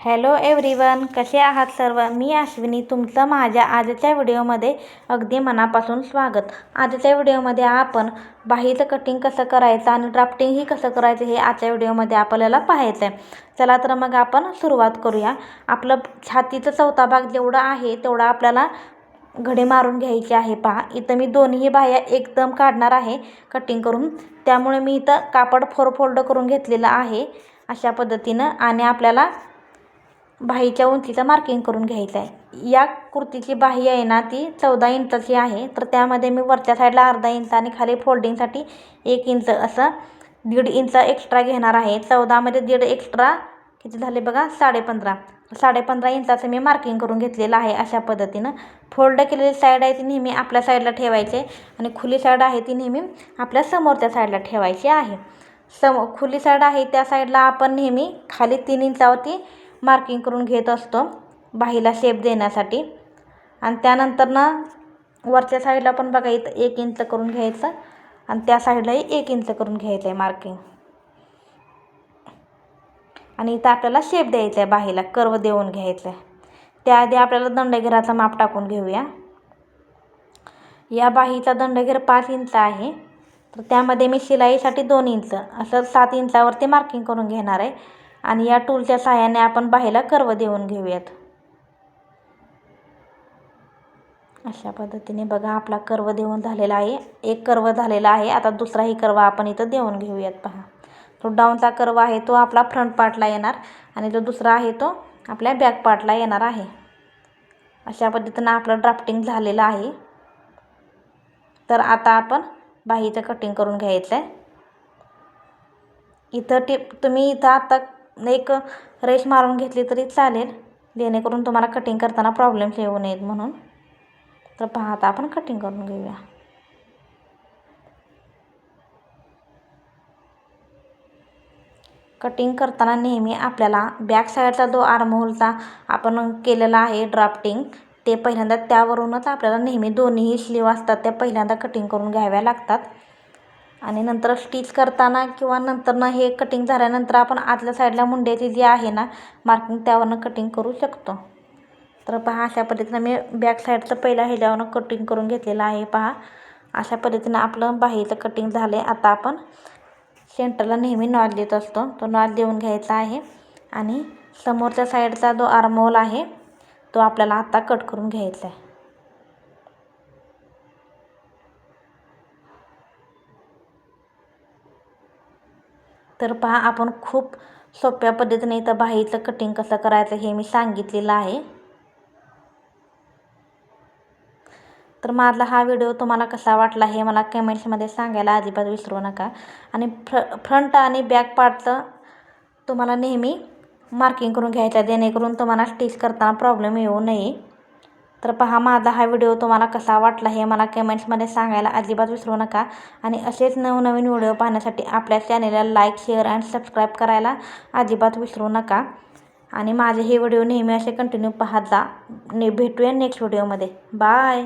Hello everyone कसे आहात सर्व? मी अश्विनी तुमचं माझ्या आजच्या व्हिडिओमध्ये अगदी मनापासून स्वागत. आजच्या व्हिडिओमध्ये आपण बाहीचं कटिंग कसं करायचं आणि ड्राफ्टिंगही कसं करायचं हे आजच्या व्हिडिओमध्ये आपल्याला पाहायचं आहे चला तर मग आपण सुरुवात करूया. आपलं छातीचं चौथा भाग जेवढा आहे तेवढा आपल्याला घडे मारून घ्यायची आहे. पहा इथं मी दोन्ही बाह्या एकदम काढणार आहे कटिंग करून. त्यामुळे मी इथं कापड फोर फोल्ड करून घेतलेलं आहे अशा पद्धतीनं आणि आपल्याला बाहीच्या उंचीचं मार्किंग करून घ्यायचं आहे या कुर्तीची बाही आहे ना ती चौदा इंचाची आहे. तर त्यामध्ये मी वरच्या साईडला अर्धा इंच आणि खाली फोल्डिंगसाठी एक इंच असं दीड इंच एक्स्ट्रा घेणार आहे. चौदामध्ये दीड एक्स्ट्रा किती झाले बघा? साडेपंधरा. साडेपंधरा इंचाचं मी मार्किंग करून घेतलेलं आहे अशा पद्धतीनं. फोल्ड केलेली साईड आहे ती नेहमी आपल्या साईडला ठेवायचे आणि खुली साईड आहे ती नेहमी आपल्या समोरच्या साईडला ठेवायची आहे. सम खुली साईड आहे त्या साईडला आपण नेहमी खाली तीन इंचावरती मार्किंग करून घेत असतो बाहीला शेप देण्यासाठी. आणि त्यानंतर ना वरच्या साईडला पण बघा इथं एक इंच करून घ्यायचं आणि त्या साईडलाही एक इंच करून घ्यायचं आहे मार्किंग आणि इथं आपल्याला शेप द्यायचा आहे बाहीला कर्व देऊन घ्यायचं आहे त्याआधी आपल्याला दंडघेराचा माप टाकून घेऊया. या बाहीचा दंडघेर पाच इंच आहे. तर त्यामध्ये मी शिलाईसाठी दोन इंच असं सात इंचावरती मार्किंग करून घेणार आहे. आणि या टूलच्या सहाय्याने आपण बाहेला कर्व देऊन घेऊयात. अशा पद्धतीने बघा आपला कर्व देऊन झालेला आहे. एक कर्व झालेला आहे. आता दुसराही कर्व आपण इथं देऊन घेऊयात पहा. तो डाऊनचा कर्व आहे तो आपला फ्रंट पार्टला येणार आणि जो दुसरा आहे तो आपल्या बॅक पार्टला येणार आहे. अशा पद्धतीनं आपलं ड्राफ्टिंग झालेलं आहे. तर आता आपण बाहीचं कटिंग करून घ्यायचं आहे इथं टिप तुम्ही इथं आता एक रेश मारून घेतली तरी चालेल. जेणेकरून तुम्हाला कटिंग करताना प्रॉब्लेम्स येऊ नयेत म्हणून. तर पहा आता आपण कटिंग करून घेऊया. कटिंग करताना नेहमी आपल्याला बॅक साईडचा जो आर्महोलचा आपण केलेला आहे ड्राफ्टिंग ते पहिल्यांदा त्यावरूनच आपल्याला नेहमी दोन्हीही स्लीव असतात त्या पहिल्यांदा कटिंग करून घ्याव्या लागतात. आणि नंतर स्टिच करताना किंवा नंतरनं हे कटिंग झाल्यानंतर आपण आतल्या साईडला मुंड्याची जी आहे ना मार्किंग त्यावरनं कटिंग करू शकतो. तर पहा अशा पद्धतीनं मी बॅक साईडचं पहिलं ह्याच्यावरनं कटिंग करून घेतलेलं आहे पहा. अशा पद्धतीनं आपलं बाहीचं कटिंग झालं आहे आता आपण सेंटरला नेहमी नॉच देत असतो. तो नॉच देऊन घ्यायचा आहे. आणि समोरच्या साईडचा जो आर्मोल आहे तो आपल्याला आता कट करून घ्यायचा आहे. तर पहा आपण खूप सोप्या पद्धतीने इथं बाहीचं कटिंग कसं करायचं हे मी सांगितलेलं आहे. तर माझा हा व्हिडिओ तुम्हाला कसा वाटला हे मला कमेंट्समध्ये सांगायला अजिबात विसरू नका. आणि फ्र फ्रंट आणि बॅक पार्टचं तुम्हाला नेहमी मार्किंग करून घ्यायचं जेणेकरून तुम्हाला स्टिच करताना प्रॉब्लेम येऊ नये. तर पहा माझा हा व्हिडिओ तुम्हाला कसा वाटला हे मला कमेंट्समध्ये सांगायला अजिबात विसरू नका. आणि असेच नवनवीन व्हिडिओ पाहण्यासाठी आपल्या चॅनेलला लाईक शेअर अँड सबस्क्राईब करायला अजिबात विसरू नका. आणि माझे हे व्हिडिओ नेहमी असे कंटिन्यू पाहत जा. ने भेटूया नेक्स्ट व्हिडिओमध्ये. बाय!